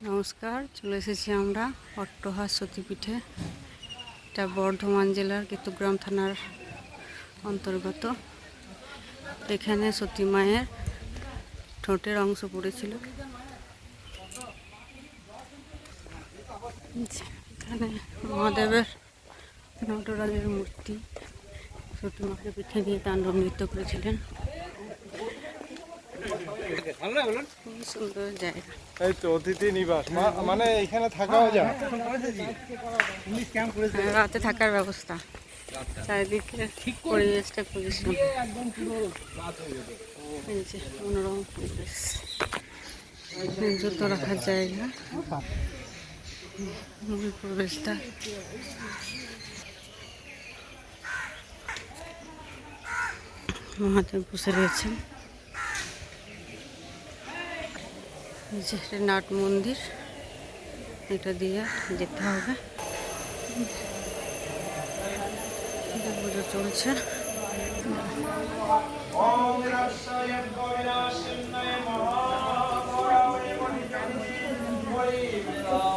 নমস্কার, চলে এসেছি আমরা অট্টহাস সতীপীঠে। এটা বর্ধমান জেলার কেতুগ্রাম থানার অন্তর্গত। এখানে সতী মায়ের ঠোঁটের অংশ পড়েছিল। এখানে মহাদেবের নটরাজের মূর্তি। সতী মাকে পিঠে দিয়ে তাণ্ডব নৃত্য করেছিলেন। খুবই সুন্দর জায়গা। এই তো অতিথি নিবাস। মানে এখানে থাকাও যায়? হ্যাঁ, রাতে থাকার ব্যবস্থা। চারিদিকে পরিবেশটা খুবই সুন্দর। মনোরম পরিবেশ। জুতো রাখার জায়গা। পরিবেশটা। মহাদেব বসে রয়েছেন। যে নাট মন্দির এটা দিয়ে যেতে হবে। পুজো চলছে। Oh,